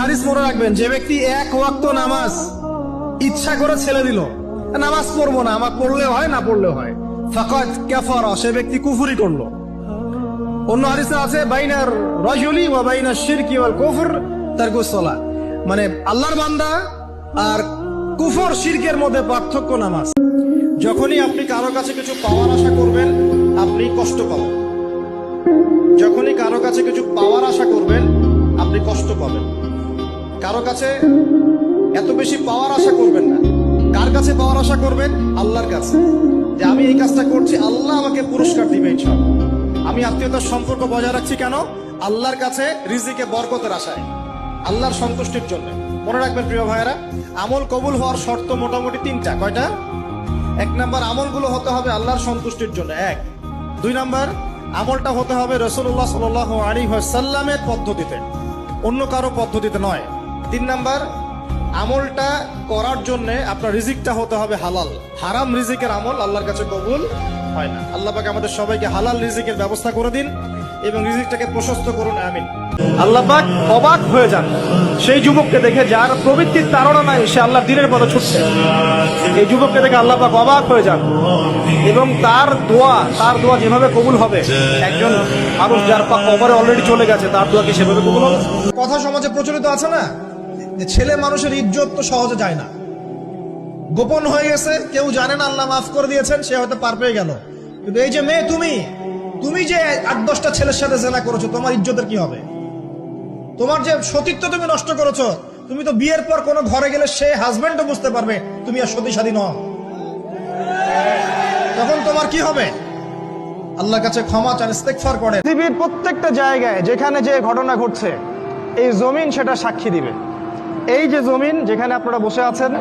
হাদিস মনে রাখবেন, যে ব্যক্তি এক ওয়াক্ত নামাজ ইচ্ছা করে দিল, নামাজ পড়ব না আমার হয় না হয়। সে ব্যক্তি কুফরি করল। অন্য আছে, বাইনার ওয়া বাইনার শিরকি ওয়াল কুফর সালাহ মানে আল্লাহর বান্দা আর কুফর, শিরকের মধ্যে পার্থক্য নামাজ। যখনই আপনি কারও কাছে কিছু পাওয়ার আশা করবেন, আপনি কষ্ট পাবেন। যখনই কারও কাছে কিছু পাওয়ার আশা করবেন, আপনি কষ্ট পাবেন। কারও কাছে এত বেশি পাওয়ার আশা করবেন না। কার কাছে পাওয়ার আশা করবেন? আল্লাহর কাছে। যে আমি এই কাজটা করছি, আল্লাহ আমাকে পুরস্কার দিবে ইনশাআল্লাহ। আমি আত্মীয়তার সম্পর্ক বজায় রাখছি কেন? আল্লাহর কাছে রিজিকে বরকতের আশায়। আল্লাহর সন্তুষ্টির জন্য। মনে রাখবেন প্রিয় ভাইয়েরা, আমল কবুল হওয়ার শর্ত মোটামুটি তিনটা। কয়টা? এক নাম্বার, আমলগুলো হতে হবে আল্লাহর সন্তুষ্টির জন্য। এক। দুই নাম্বার, আমলটা হতে হবে রসুল্লাহ সাল আলী সাল্লামের পদ্ধতিতে। অন্য কারও পদ্ধতিতে নয়। তিন নাম্বার, আমলটা করার জন্য আপনার রিজিকটা হতে হবে হালাল। হারাম রিজিকের আমল আল্লাহর কাছে কবুল হয় না। আল্লাহ পাক আমাদের সবাইকে হালাল রিজিকের ব্যবস্থা করে দিন এবং রিজিকটাকে প্রশস্ত করুন, আমিন। আল্লাহ পাক অবাক হয়ে যান। সেই যুবককে দেখে যার প্রবৃত্তির তাড়না নাই, সে আল্লাহ দিনের পথে ছুটছে। এই যুবককে দেখে আল্লাহ পাক অবাক হয়ে যান এবং তার দোয়া তার দোয়া যেভাবে কবুল হবে, একজন মানুষ যার পা কবরে অলরেডি চলে গেছে, তার দোয়া কি সেভাবে কবুল হবে? কথা সমাজে প্রচলিত আছে না? যে ছেলে মানুষের ইজ্জত তো সহজে যায় না। গোপন হয়ে গেছে, কেউ জানে না, আল্লাহ মাফ করে দিয়েছেন, সে হয়তো পার পেয়ে গেল। কিন্তু এই যে মেয়ে, তুমি তুমি যে আট দশটা ছেলের সাথে জেনা করেছ, তোমার ইজ্জতের কি হবে? তোমার যে সতীত্ব তুমি নষ্ট করেছ, তুমি তো বিয়ের পর কোনো ঘরে গেলে সে হাজবেন্ডও বুঝতে পারবে, তুমি আর সতী সাদী নও। তখন তোমার কি হবে? আল্লাহর কাছে ক্ষমা চান, ইস্তেগফার করেন। পৃথিবীর প্রত্যেকটা জায়গায় যেখানে যে ঘটনা ঘটছে, এই জমিন সেটা সাক্ষী দিবে। এই যে জমিন যেখানে আপনারা বসে আছেন,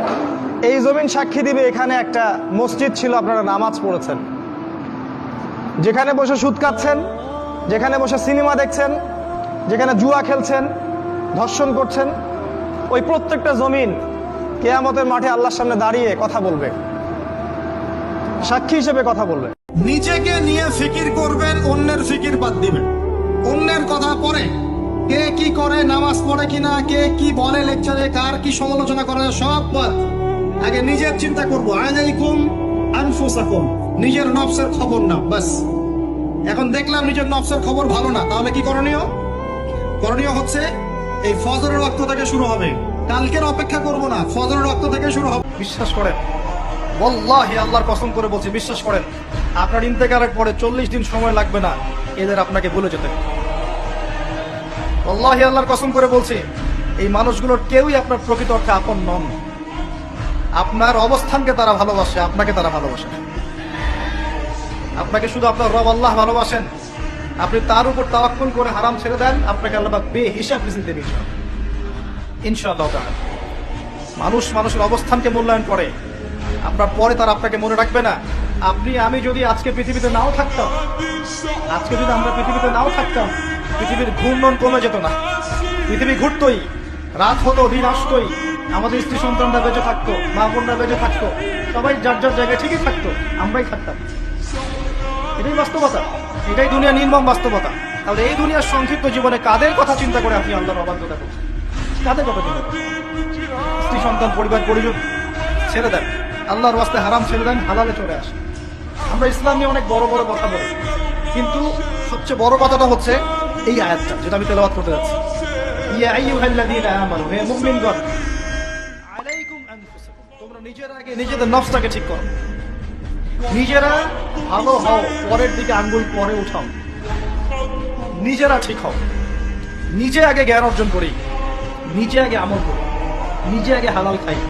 এই জমিন সাক্ষী দিবে এখানে একটা মসজিদ ছিল, আপনারা নামাজ পড়েছেন। যেখানে বসে সুদ কাটছেন, যেখানে বসে সিনেমা দেখছেন, যেখানে জুয়া খেলছেন, ধর্ষণ করছেন, ওই প্রত্যেকটা জমিন কেয়ামতের মাঠে আল্লাহর সামনে দাঁড়িয়ে কথা বলবে। সাক্ষী হিসেবে কথা বলবে। নিজেকে নিয়ে ফিকির করবেন, অন্যের ফিকির বাদ দিবেন। অন্যের কথা পরে কে কি করে, নামাজ পড়ে কিনা, কে কি বলে লেকচারে কার কি সমালোচনা করে, সব বাদ আগে নিজের চিন্তা করব। আলাইকুম আনফুসাকুম, নিজের নফসের খবর না, বাস। এখন দেখলাম নিজের নফসের খবর ভালো না, তাহলে কি করণীয়? করণীয় হচ্ছে এই ফজরের রক্ত থেকে শুরু হবে। কালকের অপেক্ষা করব না, ফজরের রক্ত থেকে শুরু হবে। বিশ্বাস করেন বল্লাহি আল্লাহর কসম করে বলছি, বিশ্বাস করেন, আপনার ইন্তেকারের পরে চল্লিশ দিন সময় লাগবে না, এদের আপনাকে ভুলে যেতে বল্লাহি আল্লাহর কসম করে বলছি, এই মানুষগুলোর কেউই আপনার প্রকৃত অর্থে আপন নন। আপনার অবস্থানকে তারা ভালোবাসে, আপনাকে তারা ভালোবাসে আপনাকে শুধু আপনার রব আল্লাহ ভালোবাসেন। আপনি তার উপর তাওয়াক্কুল করে হারাম ছেড়ে দেন, আপনাকে আল্লাহ বে হিসাব রিজিক দেবে ইনশাআল্লাহ মানুষ মানুষের অবস্থানকে মূল্যায়ন করে। আপনার পরে তার আপনাকে মনে রাখবে না। আপনি, আমি যদি আজকে পৃথিবীতে নাও থাকতাম, আজকে যদি আমরা পৃথিবীতে নাও থাকতাম পৃথিবীর ঘূর্ণন কমে যেত না। পৃথিবী ঘুরতই, রাত হতো, দিন আসতোই। আমাদের স্ত্রী সন্তানরা বেঁচে থাকতো, মা বোনরা বেঁচে থাকতো। সবাই যার যার জায়গায় ঠিকই থাকতো, আমরাই থাকতাম। এটাই বাস্তবতা, এটাই দুনিয়া নির্মম বাস্তবতা। তাহলে এই দুনিয়ার সংক্ষিপ্ত জীবনে কাদের কথা চিন্তা করে আপনি আল্লাহর অবাধ্যতা করছেন? কাদের কথা চিন্তা করেন স্ত্রী সন্তান, পরিবার, পরিজন, ছেড়ে দেন। আল্লাহর ওয়াস্তে হারাম ছেড়ে দেন, হালালে চলে আসে আমরা ইসলাম নিয়ে অনেক বড় বড় কথা বলি। কিন্তু সবচেয়ে বড় কথাটা হচ্ছে এই আয়াতটা যেটা আমি তেলাওয়াত করতে যাচ্ছি। ইয়া আইয়ুহাল্লাযীনা আমানু, হে মুমিনগণ। আলাইকুম আনফুসাকুম। তোমরা নিজেরা আগে নিজেদের নফসটাকে ঠিক করো। নিজেরা ভালো হও, পরের দিকে আঙ্গুল পরে উঠাও। নিজেরা ঠিক হও। নিজে আগে জ্ঞান অর্জন করি। নিজে আগে আমল করি। নিজে আগে হালাল খাই।